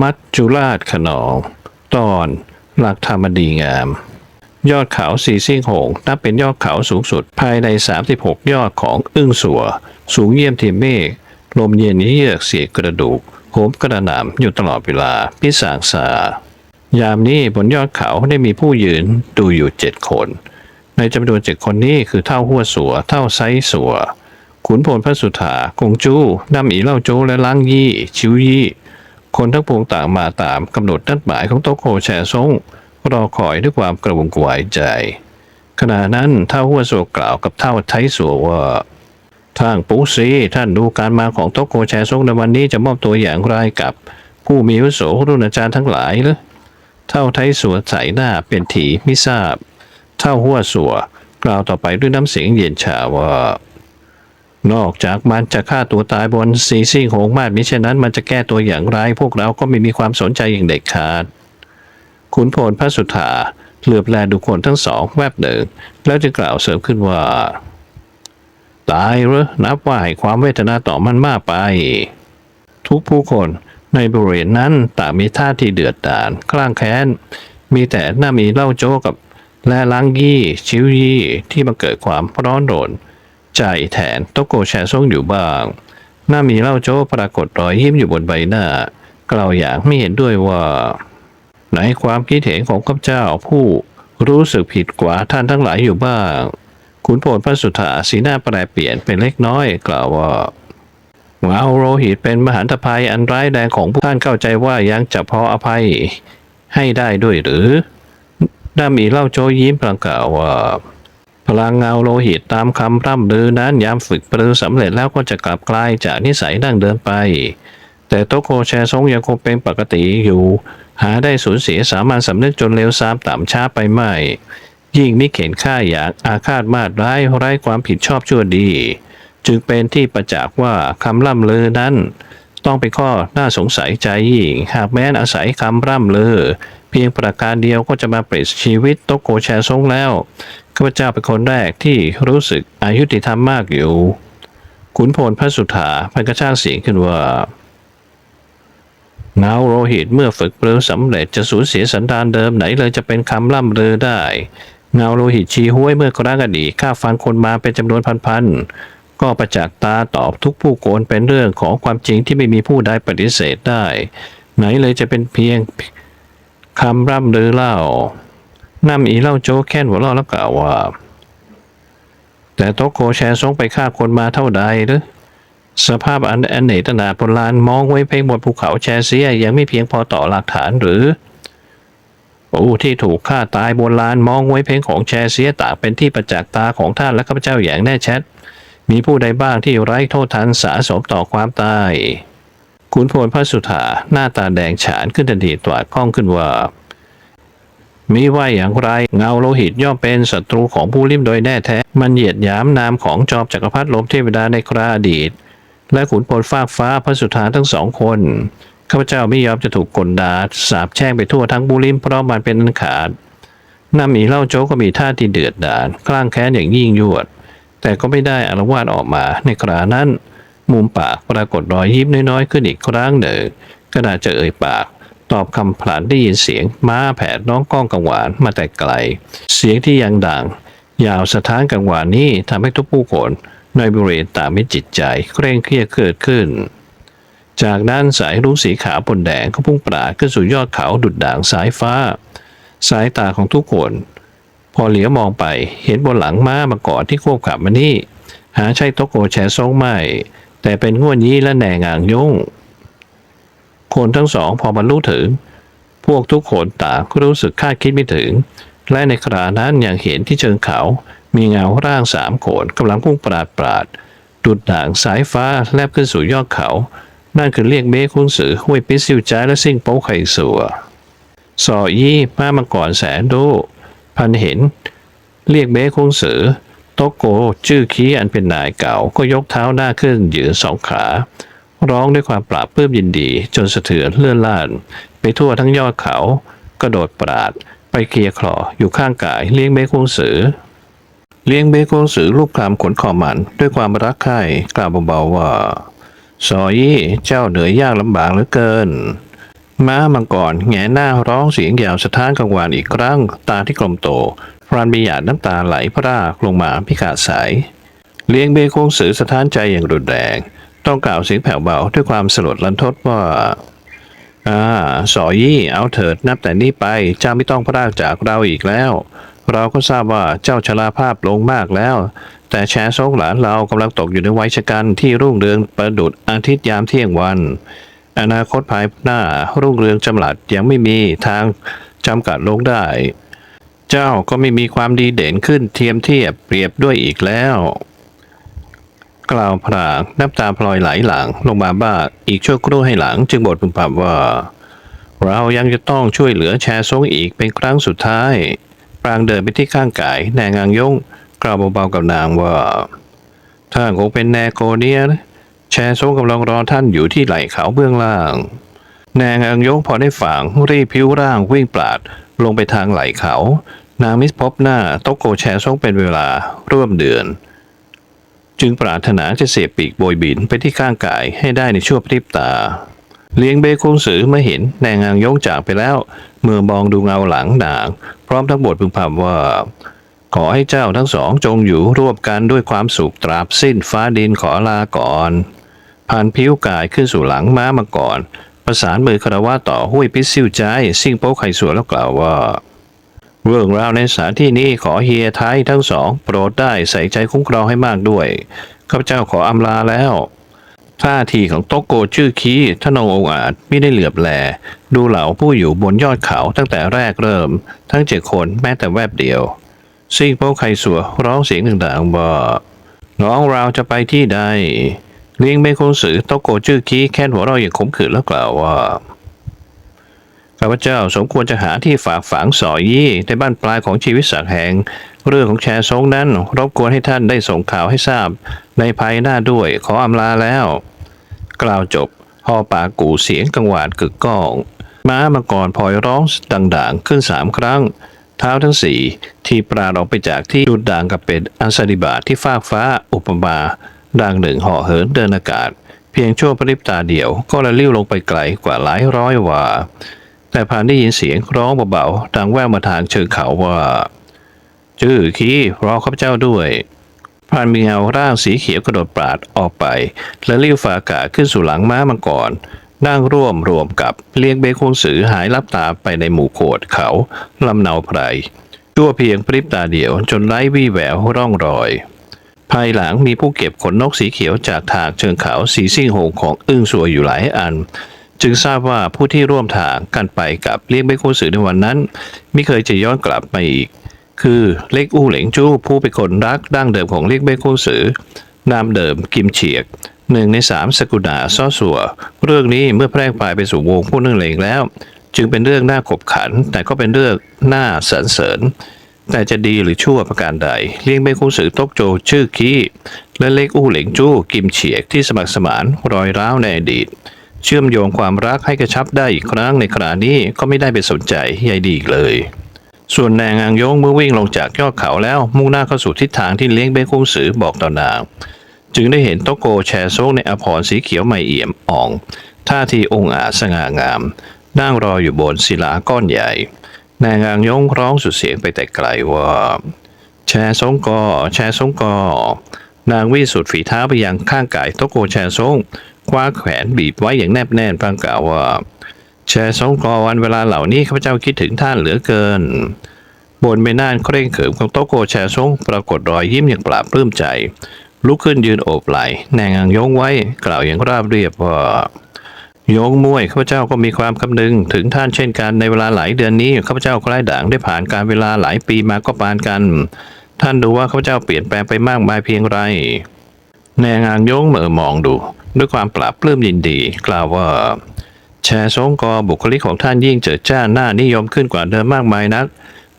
มัจจุราชขนอง ตอนหลักธรรมดีงาม ยอดเขาสีซิ่งหงนับเป็นยอดเขาสูงสุดภายใน 36 ยอดของอึ้งสัว สูงเยี่ยมทีมเมฆลมเย็นเยือกเสียกระดูกโหมกระหน่ำอยู่ตลอดเวลาพิสางสายามนี้บนยอดเขาได้มีผู้ยืนดูอยู่เจ็ดคน ในจำนวนเจ็ดคนนี้คือเท่าหัวสัว เท่าไซสัวขุนพลพระสุธากงจู้นำอีเล่าโจและล้างยี่ ชิวยี่ คนทั้งปวงต่างมาตามกำหนดนัดหมายของโต๊ะโคแชซงรอคอยด้วยความกระวนกระวายใจ ขณะนั้นเท่าหัวสัวกล่าวกับเท่าไทสัวว่าทางปูซีท่านดูการมาของโต๊ะโคแชซงในวันนี้จะมอบตัวอย่างไรกับ ผู้มีวุโสรุ่นอาจารย์ทั้งหลายหรือเท่าไทยสัวใส่หน้าเป็นถีไม่ทราบ เท่าหัวสัวกล่าวต่อไปด้วยน้ำเสียงเย็นชาว่า นอกจากมันจะฆ่าตัวตายบนสีซิ่งโหงมาดมิฉะนั้นมันจะแก้ตัวอย่างไร พวกเราก็ไม่มีความสนใจอย่างเด็ดขาดขุนพลพระสุธาเหลือบแลดูคนทั้งสองแวบหนึ่ง แล้วจึงกล่าวเสริมขึ้นว่า ตายหรอนับว่าให้ความเวทนาต่อมันมากไป ทุกผู้คนในบริเวณนั้นต่างมีท่าที่เดือดดาลคลั่งแค้น มีแต่หน้ามีเล่าโจกับ และล้างยี่ ชิวยี่ที่มาเกิดความร้อนรน ใจแทนโตโกแชซ่งอยู่บ้าง หน้ามีเล่าโจปรากฏรอยยิ้มอยู่บนใบหน้า กล่าวอย่างไม่เห็นด้วยว่าในความคิดเห็นของข้าพเจ้าผู้รู้สึกผิดกว่าท่านทั้งหลายอยู่บ้างขุนพลพระสุธาสีหน้าแปรเปลี่ยนเป็นเล็กน้อยกล่าวว่าเงาโรหิตเป็นมหันตภัยอันร้ายแรงของผู้ท่านเข้าใจว่ายังจะพออภัยให้ได้ด้วยหรือด้ามีเล่าโจยิ้มพลางกล่าวว่า พลังเงาโลหิตตามคำร่ำลือนั้นยามฝึกปรือสำเร็จแล้วก็จะกลับกลายจากนิสัยดั้งเดิมไป แต่โตโกแชซงยังคงเป็นปกติอยู่ หาได้สูญเสียสามัญสำนึกจนเร็วซามต่ำช้าไปไม่ ยิ่งมิเข็นฆ่าอยางอาฆาตมาดร้ายไร้ความผิดชอบชั่วดี จึงเป็นที่ประจักษ์ว่าคำล่ำลือนั้น ต้องเป็นข้อน่าสงสัยใจยิ่ง หากแม้นอาศัยคำร่ำลือ เพียงประการเดียวก็จะมาเปลี่ยนชีวิตโตโกแชซงแล้ว ข้าพเจ้าเป็นคนแรกที่รู้สึกอายุติธรรมมากอยู่ ขุนพลพระสุธาพันกระชากเสียงขึ้นว่าเงาโลหิตเมื่อฝึกปรือสำเร็จจะสูญเสียสันดานเดิมไหนเลยจะเป็นคำล่ำลือได้ เงาโลหิตชีห้วยเมื่อครั้งอดีตฆ่าฟันคนมาเป็นจำนวนพันๆก็ประจักษ์ตาตอบทุกผู้โกนเป็นเรื่องของความจริงที่ไม่มีผู้ใดปฏิเสธได้ ไหนเลยจะเป็นเพียงคำร่ำลือเล่า น้ำอีเล่าโจ้แค้นหัวเราะแล้วกล่าวว่า แต่โตโกแชร์ซงไปฆ่าคนมาเท่าใดหรือสภาพอันอนเนกนาโบราณมองไว้เพียงบนภูเขาแชเซียยังไม่เพียงพอต่อหลักฐานหรือผู้ที่ถูกฆ่าตายโบราณมองไว้เพียงของแชเซียต่างเป็นที่ประจักษ์ตาของท่านและข้าพเจ้าอย่างแน่ชัด มีผู้ใดบ้างที่ไร้โทษทันสาสมต่อความตายขุนพลพระสุธาหน้าตาแดงฉานขึ้นทันทีตวาดคล้องขึ้นว่า มีว่าอย่างไร เงาโลหิตย่อมเป็นศัตรูของผู้ริมโดยแน่แท้ มันเหยียดหยามนามของจอมจักรพรรดิลมเทวดาในคราอดีต และขุนพลฟากฟ้าพระสุธาทั้งสองคนข้าพเจ้าไม่ยอมจะถูกกลดาสาบแช่งไปทั่วทั้งบุริมเพราะมันเป็นอันขาดน้ามีเล่าโจกก็มีท่าที่เดือดดาลกล้างแค้นอย่างยิ่งยวด แต่ก็ไม่ได้อารวาสออกมาในครานั้น มุมปากปรากฏรอยยิ้มน้อยๆขึ้นอีกครั้งหนึ่งขณะจะเอ่ยปาก ตอบคำพลานได้ยินเสียง ม้าแผดน้องก้องกังวานมาแต่ไกล เสียงที่ยังดัง ยาวสะท้านกังวานนี้ทำให้ทุกผู้คนในบริเวณต่างมีจิตใจเคร่งเครียดเกิดขึ้น จากนั้นสายรุ้งสีขาวบนแดงก็พุ่งปราดขึ้นสู่ยอดเขาดุดด่างสายฟ้า สายตาของทุกคน พอเหลียวมองไปเห็นบนหลังม้ามาก่อนที่ควบขับมานี่ หาใช่โตโกแชซงไม่ แต่เป็นง่วนยี่และแหน่งางยง คนทั้งสองพอบรรลุถึง พวกทุกคนต่างก็รู้สึกคาดคิดไม่ถึง และในขณะนั้นอยังเห็นที่เชิงเขา มีเงาร่างสามโขนกำลังพุ่งปราดปราดดุดด่างสายฟ้าแลบขึ้นสู่ยอดเขา นั่นคือเรียกเบ้คุนสือห้วยปิซิวจ้าและซิ่งโป๊ไข่สัวสอยี่มามาก่อนแสนดูพันเห็น เรียกเบ้คุงสือโตโกชื่อคีอันเป็นนายเก่าก็ยกเท้าหน้าขึ้นยืนสองขา ร้องด้วยความปราบปลื้มยินดี จนสะเทือนเลื่อนล่าน ไปทั่วทั้งยอดเขา กระโดดปราด ไปเคลียร์คลออยู่ข้างกายเลี้ยงเบ้คุงสือ เลี้ยงเบโกงสือรูปคลำขนคอมันด้วยความรักใคร่กล่าวเบาๆว่าสอยี่เจ้าเหนื่อยยากลำบากเหลือเกิน ม้ามังกรแงหน้าร้องเสียงยาวสะท้านกังวานอีกครั้ง ตาที่กลมโต พรานมีหยาดน้ำตาไหลพรากลงมาพิขาสาย เลี้ยงเบคงสือสะท้านใจอย่างรุนแรง ต้องกล่าวเสียงแผ่วเบาด้วยความสลดลันทดว่าอ่าสอยี่เอาเถิดนับแต่นี้ไปเจ้าไม่ต้องพรากจากเราอีกแล้ว เราก็ทราบว่าเจ้าชราภาพลงมากแล้ว แต่แชร์ซงหลานเรากำลังตกอยู่ในวัยชะกันที่รุ่งเรืองประดุดอาทิตย์ยามเที่ยงวัน อนาคตภายหน้ารุ่งเรืองจำหลัดยังไม่มีทางจำกัดลงได้ เจ้าก็ไม่มีความดีเด่นขึ้นเทียมเทียบเปรียบด้วยอีกแล้ว กล่าวพรางน้ำตาพลอยไหลหลังลงมาบ้างอีกชั่วครู่ให้หลังจึงบทพึมพำว่า เรายังจะต้องช่วยเหลือแชร์ซงอีกเป็นครั้งสุดท้ายปรางเดินไปที่ข้างกายแนงางยงกล่าวเบาๆกับนางว่าถ้าคงเป็นแนโกเนียนะแชร์ซงกำลังรอท่านอยู่ที่ไหล่เขาเบื้องล่าง แนงางยงพอได้ฝังรีบพิ้วร่างวิ่งปราดลงไปทางไหล่เขา นางมิสพบหน้าโตโกแชร์ซงเป็นเวลาร่วมเดือน จึงปรารถนาจะเสียบปีกโบยบินไปที่ข้างกายให้ได้ในชั่วพริบตา เลี้ยงเบคงสือเมื่อเห็นแนงงางยงจากไปแล้ว เมื่อมองดูเงาหลังนาง พร้อมทั้งบทพึงพำว่า ขอให้เจ้าทั้งสองจงอยู่ร่วมกันด้วยความสุขตราบสิ้นฟ้าดินขอลาก่อนผ่านผิวกายขึ้นสู่หลังม้ามาก่อน ประสานมือคารวะต่อห้วยพิซิวใจซิ่งโป๊ไข่สวนแล้วกล่าวว่า เรื่องราวในสถานที่นี้ขอเฮียท้ายทั้งสอง โปรดได้ใส่ใจคุ้มครองให้มากด้วยข้าพเจ้าขออำลาแล้วท่าทีของโตโกชื่อคีท่านองอาจไม่ได้เหลือบแล ดูเหล่าผู้อยู่บนยอดเขาตั้งแต่แรกเริ่ม ทั้งเจ็ดคนแม้แต่แวบเดียว ซิ่งโป๊กไขสัวร้องเสียงต่างๆว่าน้องเราจะไปที่ใดเลี้ยงเบคงสือโตโกชื่อคีแค่นหัวเราะอย่างขมขื่นแล้วกล่าวว่าาพเจ้าสมควรจะหาที่ฝากฝังสอยี่ในบ้านปลายของชีวิตสักแห่ง เรื่องของแชร์ซงนั้นรบกวนให้ท่านได้ส่งข่าวให้ทราบ ในภายหน้าด้วยขออำลาแล้ว กล่าวจบหอปากกูเสียงกังวานกึกก้องม้ามังกรพลอยร้องดังๆ ขึ้นสามครั้ง เท้าทั้งสี่ที่ปราดออกไปจากที่ดุดด่างกับเป็นอันสดิบาตที่ฟากฟ้าอุปมาดังหนึ่งห่อเหินเดินอากาศ เพียงชั่วพริบตาเดียวก็ละลิ้วลงไปไกลกว่าหลายร้อยวา แต่ผ่านได้ยินเสียงร้องเบาๆดังแว่วมาทางเชิงเขาว่า จื้อคีรอข้าพเจ้าด้วยผ่านมีเงาร่างสีเขียวกระโดดปราดออกไป และลิ้วฝาอากาศขึ้นสู่หลังม้ามังกรนั่งร่วมรวมกับเลี้ยงเบคงสือหายลับตาไปในหมู่โขดเขาลำเนาไพรชั่วเพียงพริบตาเดียวจนไร้วี่แววร่องรอย ภายหลังมีผู้เก็บขนนกสีเขียวจากทางเชิงเขาสีซิ่งโหงของอึ้งสัวอยู่หลายอัน จึงทราบว่าผู้ที่ร่วมทางกันไปกับเลี้ยงเบคงสือในวันนั้น ไม่เคยจะย้อนกลับมาอีก คือเล็กอู้เหลงจู้ผู้เป็นคนรักดั้งเดิมของเล็กเบคงสือนามเดิมกิมเฉียกหนึ่งในสามสกุดาซ่อสัว เรื่องนี้เมื่อแพร่ไปไปสู่วงผู้นึ่งเลงแล้ว จึงเป็นเรื่องน่าขบขัน แต่ก็เป็นเรื่องน่าสรรเสริญ แต่จะดีหรือชั่วประการใด เลี้ยงเบคงสือตกโจชื่อคี้และเล็กอู้เหลงจู้กิมเฉียกที่สมัครสมานรอยร้าวในอดีต เชื่อมโยงความรักให้กระชับได้อีกครั้งในขณะนี้ก็ไม่ได้ไปสนใจใยดีอีกเลย ส่วนแนางอางยงเมื่อวิ่งลงจากยอดเขาแล้วมุ่งหน้าเข้าสู่ทิศทางที่เลี้ยงเบคงสือบอกต่อนาง จึงได้เห็นโตโกแชโซกในอภรสีเขียวใหม่เอี่ยมอ่องท่าทีองอาจสง่างาม นั่งรออยู่บนศิลาก้อนใหญ่ นางอางยงร้องสุดเสียงไปแต่ไกลว่า แชร์ซงกอแชร์ซงกอนางวิ่งสุดฝีเท้าไปยังข้างกายโตโกแชร์ซง คว้าแขวนบีบไว้อย่างแนบแน่นพลางกล่าวว่าแชร์ซงกอวันเวลาเหล่านี้ข้าพเจ้าคิดถึงท่านเหลือเกิน บนใบหน้าเคร่งเขิมของโตโกแชร์ซงปรากฏรอยยิ้มอย่างปราบปลื้มใจ ลุกขึ้นยืนโอบไหล่แนงอางยงไว้กล่าวอย่างราบเรียบว่าโยงมวยข้าพเจ้าก็มีความคำนึงถึงท่านเช่นกันในเวลาหลายเดือนนี้ข้าพเจ้าใกล้ด่างได้ผ่านการเวลาหลายปีมาก็ปานกัน ท่านดูว่าข้าพเจ้าเปลี่ยนแปลงไปมากมายเพียงไรแนงางยงเหม่อมองดู ด้วยความปราบปลื้มยินดี กล่าวว่า แชร์ซงกอบุคลิกของท่านยิ่งเจิดจ้าหน้านิยมขึ้นกว่าเดิมมากมายนัก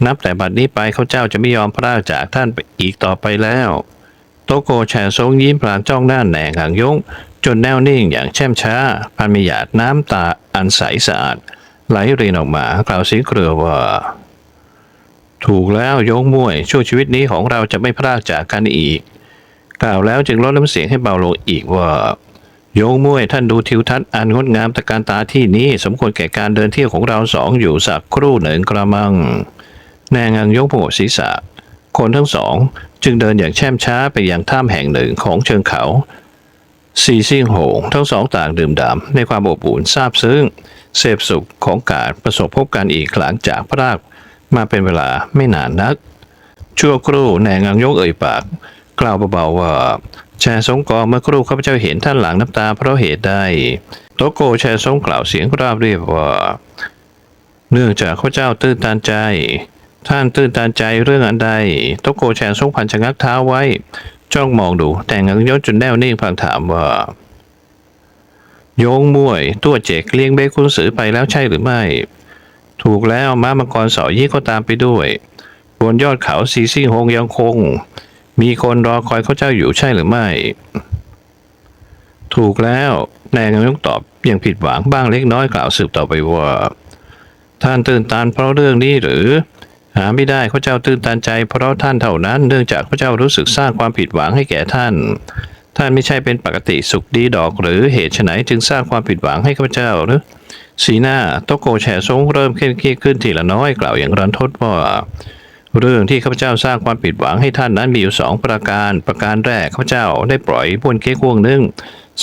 นับแต่บัดนี้ไปข้าเจ้าจะไม่ยอมพรากจากท่านไปอีกต่อไปแล้ว โตโกแชร์ซงยิ้มพลางจ้องหน้าแหนงหางยงจนแน่วนิ่งอย่างแช่มช้าพันมีหยาดน้ำตาอันใสสะอาดไหลรินออกมากล่าวเสียงเครือว่า ถูกแล้วยงมวยช่วงชีวิตนี้ของเราจะไม่พรากจากกันอีก กล่าวแล้วจึงลดน้ำเสียงให้เบาลงอีกว่า โยงมวยท่านดูทิวทัศน์อันงดงามตะการตาที่นี้สมควรแก่การเดินเที่ยวของเราสองอยู่สักครู่หนึ่งกระมัง แนงังยกหัวศีรษะ คนทั้งสองจึงเดินอย่างแช่มช้าไปยังถ้ำแห่งหนึ่งของเชิงเขาซีซิ่งโหงทั้งสองต่างดื่มด่ำในความอบอุ่นซาบซึ้งเสพสุขของการประสบพบกันอีกหลังจากพรากมาเป็นเวลาไม่นานนัก ชั่วครู่แนงังยกเอ่ยปาก กล่าวเบาๆว่า แชร์สงกอเมื่อครู่ข้าพเจ้าเห็นท่านหลังน้ำตาเพราะเหตุใดโตโกแชร์สงกล่าวเสียงราบเรียบว่า เนื่องจากข้าพเจ้าตื้นตันใจ ท่านตื้นตันใจเรื่องอันใดโตโกแชร์สงพันชะงักเท้าไว้ จ้องมองดูแต่งังยศจนแน่วนิ่งพลางถามว่า โยงมวย ตัวเจกเลี้ยงเบคุณสือไปแล้วใช่หรือไม่ ถูกแล้วม้ามังกรสอยี่ก็ตามไปด้วย บนยอดเขาซีซี่โฮงยังคง มีคนรอคอยเขาเจ้าอยู่ใช่หรือไม่ ถูกแล้วนายนายกตอบอย่างผิดหวังบ้างเล็กน้อยกล่าวสืบต่อไปว่า ท่านตื่นตันเพราะเรื่องนี้หรือ หาไม่ได้เขาเจ้าตื่นตันใจเพราะท่านเท่านั้นเนื่องจากเขาเจ้ารู้สึกสร้างความผิดหวังให้แก่ท่าน ท่านไม่ใช่เป็นปกติสุขดีดอกหรือเหตุไฉนจึงสร้างความผิดหวังให้ข้าเจ้าหรือสีหน้าโตโกแฉซงเริ่มเคร่งเครียดขึ้นทีละน้อยกล่าวอย่างรันทดว่า เรื่องที่ข้าพเจ้าสร้างความผิดหวังให้ท่านนั้นมีอยู่สองประการ ประการแรกข้าพเจ้าได้ปล่อยบวนเค้กวงหนึ่ง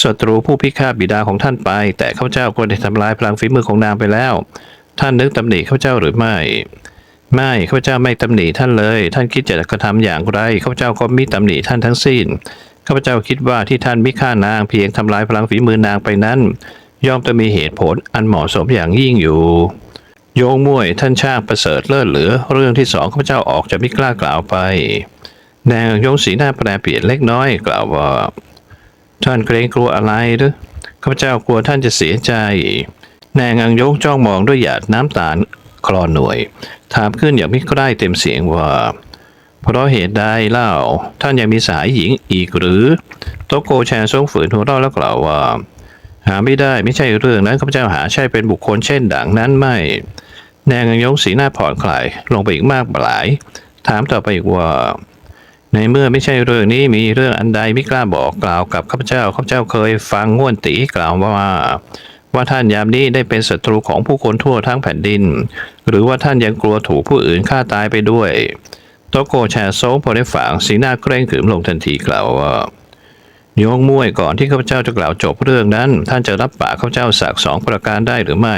ศัตรูผู้พิฆาตบิดาของท่านไป แต่ข้าพเจ้าก็ได้ทำลายพลังฝีมือของนางไปแล้ว ท่านนึกตำหนิข้าพเจ้าหรือไม่ ไม่ข้าพเจ้าไม่ตำหนิท่านเลย ท่านคิดจะกระทำอย่างไรข้าพเจ้าก็มิตำหนิท่านทั้งสิ้นข้าพเจ้าคิดว่าที่ท่านมิฆ่านางเพียงทำลายพลังฝีมือนางไปนั้น ย่อมจะมีเหตุผลอันเหมาะสมอย่างยิ่งอยู่ โยงมวยท่านช่างประเสริฐเลิศเหลือ เรื่องที่สองข้าพเจ้าออกจะไม่กล้ากล่าวไปแดงยงสีหน้าแปรเปลี่ยนเล็กน้อยกล่าวว่า ท่านเกรงกลัวอะไรหรือข้าพเจ้ากลัวท่านจะเสียใจแนงอังยงจ้องมองด้วยหยาดน้ำตาลคลอหน่วย ถามขึ้นอย่างไม่ใกล้เต็มเสียงว่า เพราะเหตุใดเล่า ท่านยังมีสายหญิงอีกหรือ โตโกแชนทรงฝืนหัวเราะแล้วกล่าวว่า หาไม่ได้ไม่ใช่เรื่องนั้นข้าพเจ้าหาใช่เป็นบุคคลเช่นดังนั้นไม่ แนงอังยงสีหน้าผ่อนคลายลงไปอีกมากหลาย ถามต่อไปอีกว่า ในเมื่อไม่ใช่เรื่องนี้มีเรื่องอันใดไม่กล้าบอกกล่าวกับข้าพเจ้าข้าพเจ้าเคยฟังง่วนตีกล่าวว่าว่าท่านยามนี้ได้เป็นศัตรูของผู้คนทั่วทั้งแผ่นดิน หรือว่าท่านยังกลัวถูกผู้อื่นฆ่าตายไปด้วย โตโกแชโซงพอได้ฝังสีหน้าเคร่งขรึมลงทันทีกล่าวว่า ยงมวยก่อนที่ข้าพเจ้าจะกล่าวจบเรื่องนั้น ท่านจะรับปากข้าพเจ้าสักสองประการได้หรือไม่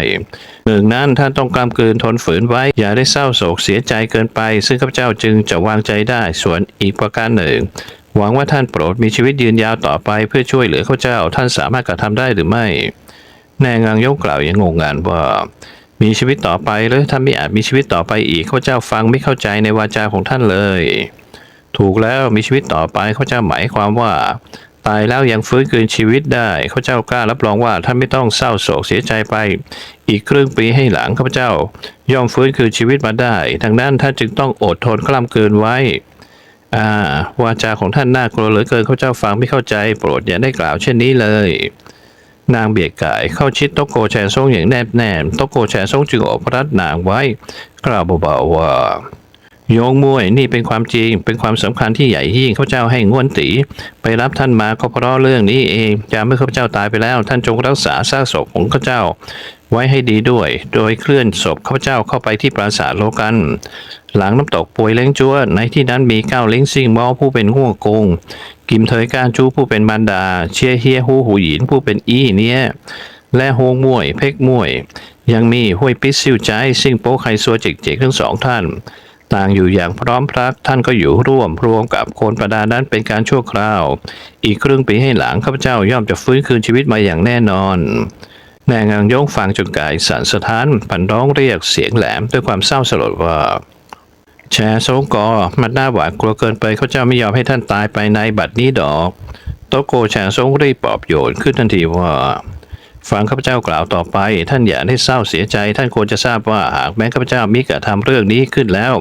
หนึ่งนั้นท่านต้องกำกืนทนฝืนไว้ อย่าได้เศร้าโศกเสียใจเกินไป ซึ่งข้าพเจ้าจึงจะวางใจได้ส่วนอีกประการหนึ่งหวังว่าท่านโปรดมีชีวิตยืนยาวต่อไปเพื่อช่วยเหลือข้าพเจ้าท่านสามารถกระทำได้หรือไม่แนงังยกกล่าวอย่างงงงานว่า มีชีวิตต่อไปหรือท่านไม่อาจมีชีวิตต่อไปอีกข้าพเจ้าฟังไม่เข้าใจในวาจาของท่านเลย ถูกแล้วมีชีวิตต่อไปข้าพเจ้าหมายความว่า ตายแล้วยังฟื้นคืนชีวิตได้ข้าพเจ้ากล้ารับรองว่าท่านไม่ต้องเศร้าโศกเสียใจไป อีกครึ่งปีให้หลังข้าพเจ้า ย่อมฟื้นคืนชีวิตมาได้ดังนั้นท่านจึงต้องอดทนกล้ำเกินไว้อ่าวาจาของท่านน่ากลัวเหลือเกินข้าพเจ้าฟังไม่เข้าใจโปรดอย่าได้กล่าวเช่นนี้เลย นางเบียดกายเข้าชิดโตโกแชนซงอย่างแนบแน่นโตโกแชนซงจึงโอบรัดนางไว้ กล่าวเบาๆว่า โยงมวยนี่เป็นความจริง เป็นความสำคัญที่ใหญ่ยิ่งข้าพเจ้าให้ง่วนตี ไปรับท่านมาก็เพราะเรื่องนี้เองยามเมื่อข้าพเจ้าตายไปแล้ว ท่านจงรักษาซากศพของข้าพเจ้า ไว้ให้ดีด้วย โดยเคลื่อนศพข้าพเจ้าเข้าไปที่ปราสาทโลกัน หลังน้ำตกป่วยเล้งจัวในที่นั้นมีเก้าเล้งซิงมอผู้เป็นหัวกงกิมเทยก้านจูผู้เป็นบรรดา เชียเฮียฮูหูหยินผู้เป็นอี้เนี่ยและโฮงมวย เพ็กมวย ยังมีห้วยปิดซิวใจซิ่งโป๊ไคซัวเจกๆทั้งสองท่าน ต่างอยู่อย่างพร้อมพรักท่านก็อยู่ร่วมรวมกับโคนประดานั้นเป็นการชั่วคราว อีกครึ่งปีให้หลังข้าพเจ้าย่อมจะฟื้นคืนชีวิตมาอย่างแน่นอนแนางอังยงฟังจนกายสั่นสะท้านผันร้องเรียกเสียงแหลมด้วยความเศร้าสลดว่าแชร์โซงกอมันน่าหวาดกลัวเกินไปเขาเจ้าไม่ยอมให้ท่านตายไปในบัดนี้ดอก โตโกแชร์โซงรีบปอบโยนขึ้นทันทีว่า ฟังข้าพเจ้ากล่าวต่อไป ท่านอย่าได้เศร้าเสียใจท่านควรจะทราบว่าหากแม้ข้าพเจ้ามิกระทำเรื่องนี้ขึ้นแล้ว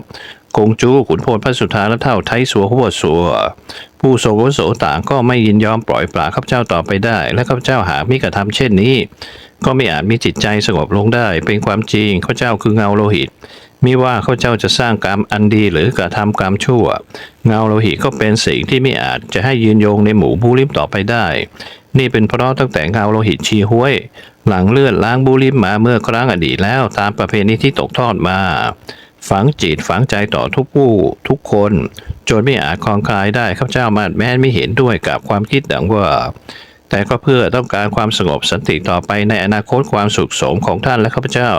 กงจูขุนพลพระสุธาและเท่าไทสัวหัวสัวผู้โสโวโสต่างก็ไม่ยินยอมปล่อยปลาข้าพเจ้าต่อไปได้ และข้าพเจ้าหากมิกระทำเช่นนี้ ก็ไม่อาจมีจิตใจสงบลงได้ เป็นความจริงข้าเจ้าคือเงาโลหิตมิว่าเขาเจ้าจะสร้างกรรมอันดีหรือกระทำกรรมชั่ว เงาโลหิตก็เป็นสิ่งที่ไม่อาจจะให้ยืนยงในหมู่ผู้ลิมต่อไปได้ นี่เป็นเพราะตั้งแต่เงาโลหิตชีห้วย หลังเลือดล้างบูลิมมาเมื่อครั้งอดีตแล้วตามประเพณีที่ตกทอดมาฝังจิตฝังใจต่อทุกผู้ทุกคน จนไม่อาจคลองคลายได้ข้าเจ้ามาแม้นไม่เห็นด้วยกับความคิดดังว่า แต่ก็เพื่อต้องการความสงบสันติต่อไปในอนาคตความสุขสมของท่านและข้าพเจ้า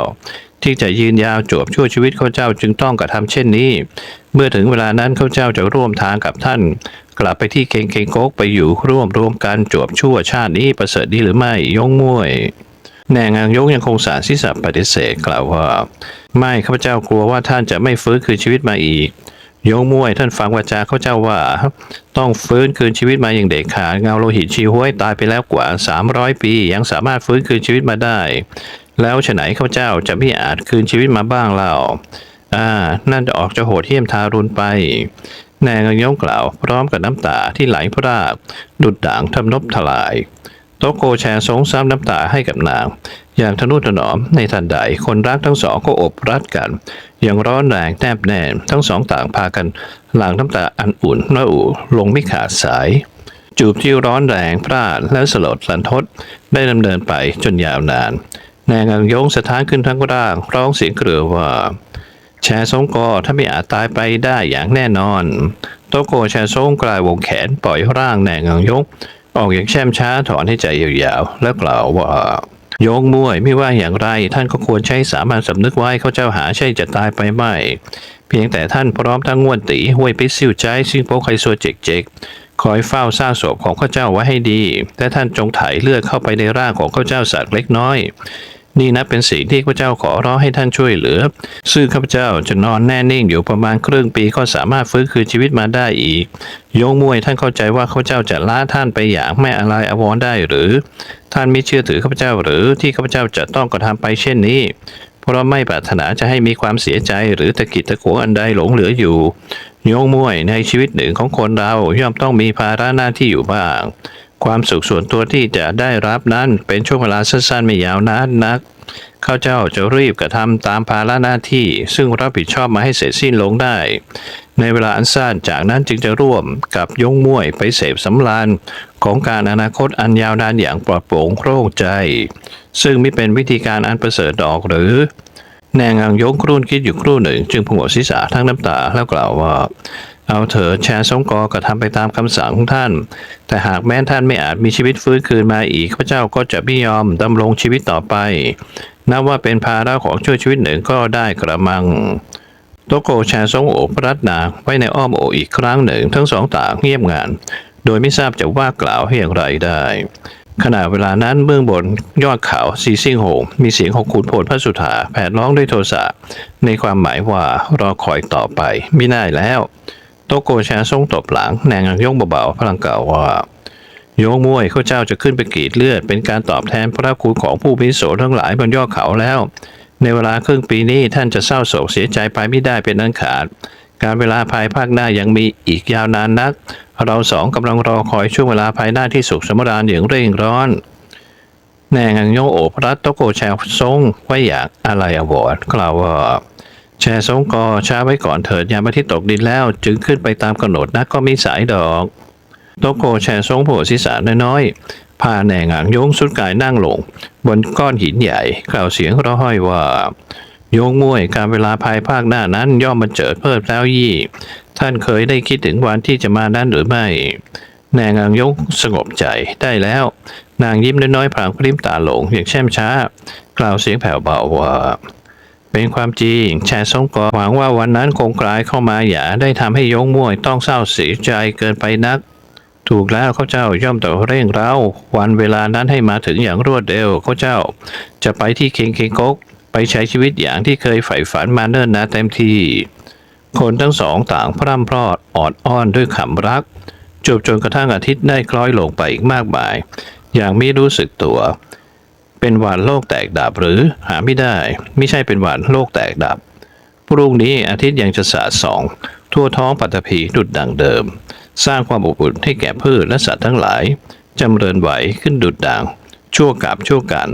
ที่จะยืนยาวจวบชั่วชีวิตข้าพเจ้าจึงต้องกระทำเช่นนี้ เมื่อถึงเวลานั้นข้าพเจ้าจะร่วมทางกับท่าน กลับไปที่เคงเคงโกกไปอยู่ร่วมรวมกันจวบชั่วชาตินี้ประเสริฐดีหรือไม่ยงมวยแนงางยงยังคงสารศีรษะปฏิเสธกล่าวว่า ไม่ข้าพเจ้ากลัวว่าท่านจะไม่ฟื้นคืนชีวิตมาอีก ยงมวยท่านฟังวาจาเขาเจ้าว่า ต้องฟื้นคืนชีวิตมาอย่างเด็ดขาดเงาโลหิตชีห้วยตายไปแล้วกว่า 300 ปี ยังสามารถฟื้นคืนชีวิตมาได้ แล้วฉะไหนข้าเจ้าจะไม่อาจคืนชีวิตมาบ้างเล่าอ่านั่นจะออกจะโหดเหี้ยมทารุณไปแนงยงกล่าว พร้อมกับน้ำตาที่ไหลพราก ดุดด่างทำนบทลาย โตโกแชร์สงซ้ำน้ำตาให้กับนาง อย่างทนุถนอมในทันใด คนรักทั้งสองก็อบรัดกัน อย่างร้อนแรงแนบแน่นทั้งสองต่างพากันหลั่งน้ำตาอันอุ่นระอุลงไม่ขาดสาย จูบที่ร้อนแรงพลาดและสลดลันทดได้ดำเนินไปจนยาวนานแนงอังยงสะท้านขึ้นทั้งร่าง ร้องเสียงเกลือว่า แชร์ซงกอถ้าไม่อาจตายไปได้อย่างแน่นอนโตโกแชร์ซงกลายวงแขนปล่อยร่างแนงอังยงออกอย่างแช่มช้าถอนให้ใจยาวๆ แล้วกล่าวว่า โยงมวยไม่ว่าอย่างไร ท่านก็ควรใช้สามัญสำนึกไว้เขาเจ้าหาใช่จะตายไปไม่ เพียงแต่ท่านพร้อมทั้งง่วนตีห้วยปิซิวใจซิงโปไคโซเจกเจกคอยเฝ้าสร้างศพของข้าเจ้าไว้ให้ดีแต่ท่านจงถ่ายเลือดเข้าไปในร่างของข้าเจ้าสักเล็กน้อย นี่นะเป็นสิ่งที่ข้าพเจ้าขอร้องให้ท่านช่วยเหลือ ซึ่งข้าพเจ้าจะนอนแน่นิ่งอยู่ประมาณครึ่งปีก็สามารถฟื้นคืนชีวิตมาได้อีกโยงมวยท่านเข้าใจว่าข้าพเจ้าจะล้าท่านไปอย่างไม่อะไรอวรได้หรือ ท่านไม่เชื่อถือข้าพเจ้าหรือที่ข้าพเจ้าจะต้องกระทำไปเช่นนี้เพราะไม่ปรารถนาจะให้มีความเสียใจหรือตะกิดตะขวงอันใดหลงเหลืออยู่ โยงมวยในชีวิตหนึ่งของคนเราย่อมต้องมีภาระหน้าที่อยู่บ้าง ความสุขส่วนตัวที่จะได้รับนั้นเป็นช่วงเวลาสั้นๆไม่ยาวนานนัก ข้าเจ้าจะรีบกระทำตามภาระหน้าที่ ซึ่งรับผิดชอบมาให้เสร็จสิ้นลงได้ ในเวลาอันสั้นจากนั้นจึงจะร่วมกับยงมวยไปเสพสำราญของการอนาคตอันยาวนานอย่างปลอดโปร่งโล่งใจ ซึ่งไม่เป็นวิธีการอันประเสริฐดอกหรือแนงอังยงครุ่นคิดอยู่ครู่หนึ่ง จึงพงกศีรษะทั้งน้ำตาแล้วกล่าวว่า เอาเถอะแชร์สงกอกระทำไปตามคำสั่งของท่าน แต่หากแม้ท่านไม่อาจมีชีวิตฟื้นคืนมาอีกข้าพเจ้าก็จะไม่ยอมดำรงชีวิตต่อไป นับว่าเป็นภาระของช่วยชีวิตหนึ่งก็ได้กระมังโตโกแชร์ทรงโอบพระรัตนาไว้ในอ้อมอกอีกครั้งหนึ่งทั้งสองต่างเงียบงาน โดยไม่ทราบจะว่ากล่าวให้อย่างไรได้ ขณะเวลานั้นเบื้องบนยอดเขาซีซิงโหงมีเสียงของขุนพลพระสุธาแผดร้องด้วยโทสะในความหมายว่ารอคอยต่อไปไม่ได้แล้ว โตโกแชร์ทรงตบหลังแนงอังยงเบาๆพลังกล่าวว่า โยงมวยข้าเจ้าจะขึ้นไปกรีดเลือด เป็นการตอบแทนพระคุณของผู้พิโสทั้งหลายบนยอดเขาแล้ว ในเวลาครึ่งปีนี้ท่านจะเศร้าโศกเสียใจไปไม่ได้เป็นอันขาด การเวลาภายภาคหน้ายังมีอีกยาวนานนัก เราสองกำลังรอคอยช่วงเวลาภายหน้าที่สุขสมราญอย่างเร่งร้อนแนงอังโยโอบรัตโตโกแชร์ทรงไว้อย่างอะไรอวอร์ดกล่าวว่า แชร์ทรงกอช้าไว้ก่อนเถิดยามอาทิตย์ตกดินแล้ว จึงขึ้นไปตามกำหนดนักก็มีสายดอกโตโกแชร์ทรงโผล่ศีรษะน้อยๆพาแหนงอ่างโยงสุดกายนั่งลง บนก้อนหินใหญ่กล่าวเสียงร้อห้อยว่า โยงมวยการเวลาภายภาคหน้านั้นย่อมมาเจิดเพิ่มแล้วยี่ ท่านเคยได้คิดถึงวันที่จะมานั้นหรือไม่แนงอ่างโยงสงบใจได้แล้ว นางยิ้มน้อยๆพลางพริมตาหลงอย่างแช่มช้า กล่าวเสียงแผ่วเบาว่า เป็นความจริงแชร์สงกอหวังว่าวันนั้นคงกลายเข้ามาอย่าได้ทำให้ยงมวยต้องเศร้าเสียใจเกินไปนัก ถูกแล้วเขาเจ้าย่อมต่อเร่งเร้าวันเวลานั้นให้มาถึงอย่างรวดเร็วเขาเจ้า จะไปที่เคงเคงกก ไปใช้ชีวิตอย่างที่เคยใฝ่ฝันมาเนิ่นนานเต็มทีคนทั้งสองต่างพร่ำพรอดออดอ้อนด้วยคำรักจบจนกระทั่งอาทิตย์ได้คล้อยลงไปอีกมากมาย อย่างไม่รู้สึกตัว เป็นหวานโลกแตกดับหรือหาไม่ได้ ไม่ใช่เป็นหวานโลกแตกดับพรุ่งนี้อาทิตย์ยังจะสาดส่อง ทั่วท้องปัตภีดุดดังเดิม สร้างความอบอุ่นให้แก่พืชและสัตว์ทั้งหลายจำเริญไหวขึ้นดุดดังชั่วกับชั่วกัน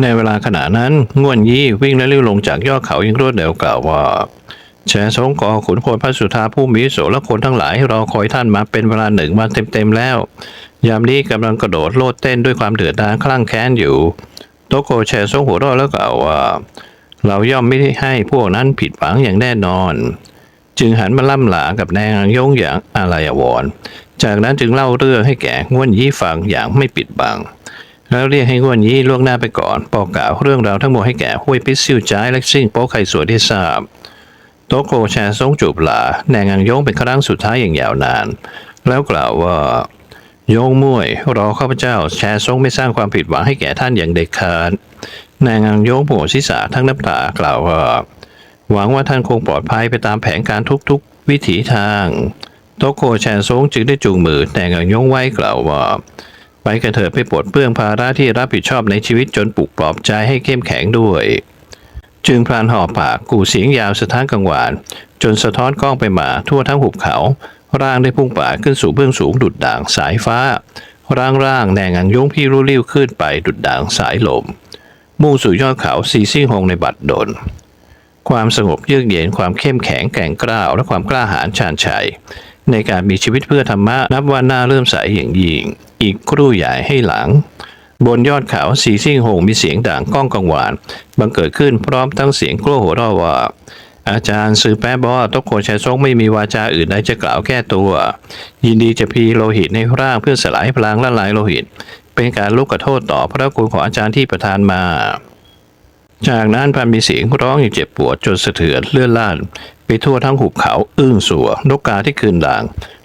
ในเวลาขณะนั้นง่วนยี่วิ่งและลิ้วลงจากยอดเขาอยังรวดเร็วกล่าวว่า แชร์สงกอขุนพลพระสุธาผู้มีโสและคนทั้งหลายรอคอยท่านมาเป็นเวลาหนึ่งวันเต็มๆแล้ว ยามนี้กำลังกระโดดโลดเต้นด้วยความเดือดดาลคลั่งแค้นอยู่โตโกแชร์สงหัวเราะแล้วกล่าวว่าเราย่อมไม่ให้พวกนั้นผิดหวังอย่างแน่นอน จึงหันมาล่ำลากับนางยงอย่างอาลัยวรณ์จากนั้นจึงเล่าเรื่องให้แก่ง่วนยี่ฟังอย่างไม่ปิดบัง แล้วเรียกให้ง่วนยี่ล่วงหน้าไปก่อนบอกกล่าวเรื่องราวทั้งหมดให้แก่ห้วยปิซิวจ้ายและซิ่งโป๊ไข่สวยได้ทราบ โตโกแชร์ซงจูบหลาแนงอังยงเป็นครั้งสุดท้ายอย่างยาวนาน แล้วกล่าวว่าโยงมวยรอข้าพเจ้าแชร์ซงไม่สร้างความผิดหวังให้แก่ท่านอย่างเด็ดขาดแนงอังยงโผล่ศีรษะทั้งน้ำตากล่าวว่า หวังว่าท่านคงปลอดภัยไปตามแผนการทุกๆ วิถีทางโตโกแชร์ซงจึงได้จูงมือแนงอังยงไว้กล่าวว่าไปกันเถิดไปปลดเปลื้องภาระที่รับผิดชอบในชีวิตจนปลุกปลอบใจให้เข้มแข็งด้วย จึงพลานห่อปากกูเสียงยาวสะท้านกังวาน จนสะท้อนกล้องไปมาทั่วทั้งหุบเขา ร่างได้พุ่งป่าขึ้นสู่เบื้องสูงดุดด่างสายฟ้า ร่างร่างแนงอังยงพี่รุลิ้วขึ้นไปดุดด่างสายลม มุ่งสู่ยอดเขาซีซิ่งหงในบัดดลความสงบเยือกเย็นความเข้มแข็งแกร่งกล้าวและความกล้าหาญชาญชัย ในการมีชีวิตเพื่อธรรมะนับว่าน่าเริ่มใสอย่างยิ่ง อีกครู่ใหญ่ให้หลัง บนยอดเขาสีซิ่งหงมีเสียงด่างก้องกังวาน บังเกิดขึ้นพร้อมทั้งเสียงกลัวหัวเราะว่า อาจารย์ซื้อแป๊บอกว่าตกโคชัยซงไม่มีวาจาอื่นใดจะกล่าวแก้ตัว ยินดีจะพีโลหิตในร่างเพื่อสลายพลังละลายโลหิต เป็นการลุกขอโทษต่อพระคุณของอาจารย์ที่ประทานมาจากนั้นพันมีเสียงร้องอย่างเจ็บปวดจนสะเทือนเลื่อนล่าน ไปทั่วทั้งหุบเขาอื้งสัวนกกาที่คืนด่าง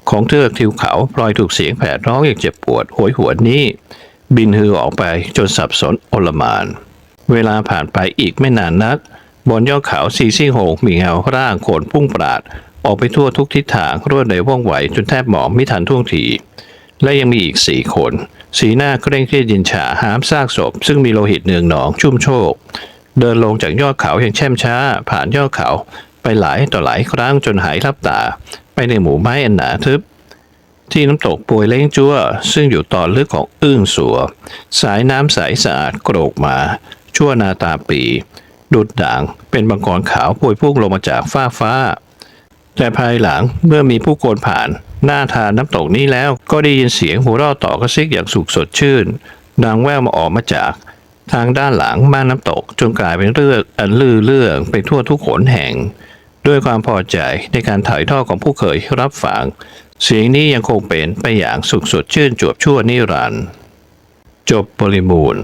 ของเทือกทิวเขาพลอยถูกเสียงแผดร้องอย่างเจ็บปวดโหยหวนนี้ บินฮือออกไปจนสับสนโอลมาน เวลาผ่านไปอีกไม่นานนัก บนยอดเขาซีซี่โหงมีเงาร่างโขนพุ่งปราด ออกไปทั่วทุกทิศทางรวดเร็วว่องไวจนแทบมองไม่ทันท่วงที และยังมีอีกสี่คน สีหน้าเคร่งเครียดยินฉาหามซากศพ ซึ่งมีโลหิตเนืองหนองชุ่มโชก เดินลงจากยอดเขาอย่างแช่มช้า ผ่านยอดเขา ไปหลายต่อหลายครั้งจนหายลับตา ไปในหมู่ไม้อันหนาทึบ ที่น้ำตกป่วยเล้งจั่วซึ่งอยู่ตอนลึกของอื้งสัว สายน้ำใสสะอาดโกรกมา ชั่วนาตาปี ดุดด่างเป็นบังกรขาวปวยพุ่งลงมาจากฟ้าฟ้า แต่ภายหลังเมื่อมีผู้คนผ่าน หน้าทานน้ำตกนี้แล้วก็ได้ยินเสียงหัวเราะต่อกระซิกอย่างสุขสดชื่นดังแววมาออกมาจากทางด้านหลังม่านน้ำตกจนกลายเป็นเรื่องอันลือเรื่องไปทั่วทุกขนแห่ง ด้วยความพอใจในการถ่ายทอดของผู้เคยรับฟัง เสียงนี้ยังคงเป็นไปอย่างสุขสดชื่นจวบชั่วนิรันดร์จบบริบูรณ์